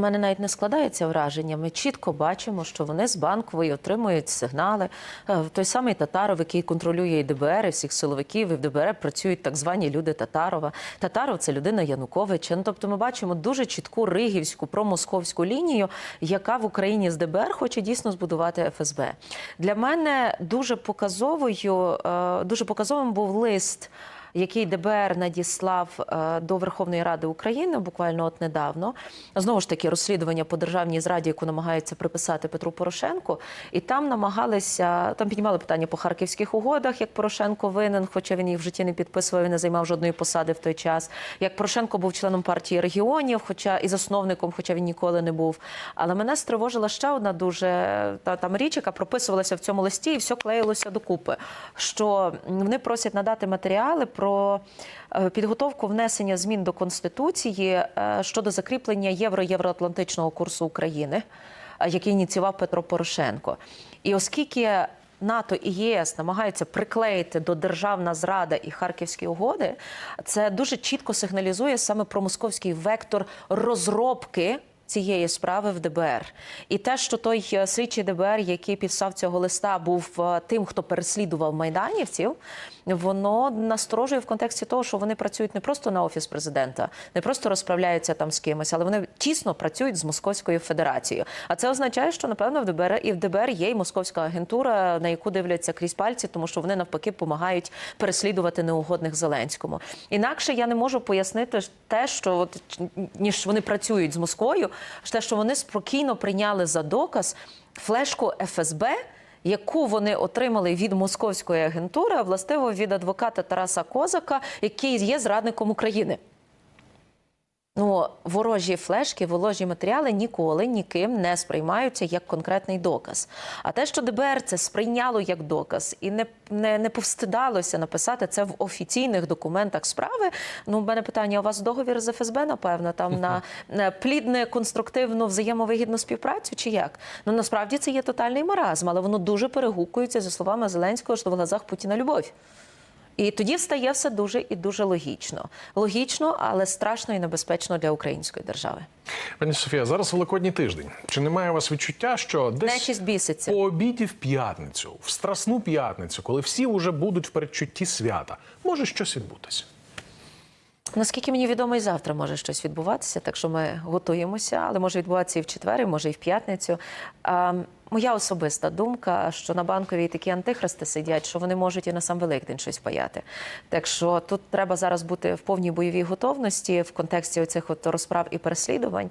мене навіть не складається враження. Ми чітко бачимо, що вони з банкової отримують сигнали. Е, Той самий Татаров, який контролює і ДБР, і всіх силовиків, і в ДБР працюють так звані люди Татарова. Татаров це людина Януковича. Ну, тобто, ми бачимо дуже чітку ригівську промосковську лінію, яка в Україні з ДБР хоче дійсно збудувати ФСБ. Для мене дуже показовою, е, дуже показовим був лист який ДБР надіслав е, до Верховної Ради України буквально от недавно. Знову ж таки, розслідування по державній зраді, яку намагаються приписати Петру Порошенку, і там намагалися там піднімали питання по харківських угодах, як Порошенко винен, хоча він їх в житті не підписував, і не займав жодної посади в той час. Як Порошенко був членом партії регіонів, хоча і засновником, хоча він ніколи не був. Але мене стривожила ще одна дуже та там річ, яка прописувалася в цьому листі, і все клеїлося докупи. Що вони просять надати матеріали про е, підготовку внесення змін до конституції е, щодо закріплення євро-євроатлантичного курсу України, е, який ініціював Петро Порошенко. І оскільки НАТО і ЄС намагаються приклеїти до державна зрада і харківські угоди, це дуже чітко сигналізує саме про московський вектор розробки. Цієї справи в ДБР, і те, що той е, слідчий ДБР, який підстав цього листа, був е, тим, хто переслідував майданівців, воно насторожує в контексті того, що вони працюють не просто на офіс президента, не просто розправляються там з кимось, але вони тісно працюють з Московською Федерацією. А це означає, що напевно в ДБР і в ДБР є й московська агентура, на яку дивляться крізь пальці, тому що вони навпаки допомагають переслідувати неугодних Зеленському. Інакше я не можу пояснити те, що от ніж вони працюють з Москвою, те, що вони спокійно прийняли за доказ флешку ФСБ. Яку вони отримали від московської агентури, а властиво від адвоката Тараса Козака, який є зрадником України. Ну, ворожі флешки, ворожі матеріали ніколи ніким не сприймаються як конкретний доказ. А те, що ДБР це сприйняло як доказ і не, не, не повстидалося написати це в офіційних документах справи. Ну, в мене питання: у вас договір з ФСБ, напевно, там на, на плідне, конструктивну, взаємовигідну співпрацю чи як? Ну насправді це є тотальний маразм, але воно дуже перегукується за словами Зеленського, що в глазах Путіна любов. І тоді стає все дуже і дуже логічно. Логічно, але страшно і небезпечно для української держави. Пані Софія, зараз Великодній тиждень. Чи немає у вас відчуття, що десь біситься. по обіді в п'ятницю, в страсну п'ятницю, коли всі вже будуть в передчутті свята, може щось відбутися? Наскільки мені відомо, і завтра може щось відбуватися, так що ми готуємося, але може відбуватися і в четвер, і може і в п'ятницю. Моя особиста думка, що на банковій такі антихристи сидять, що вони можуть і на сам Великдень щось паяти. Так що тут треба зараз бути в повній бойовій готовності в контексті оцих от розправ і переслідувань.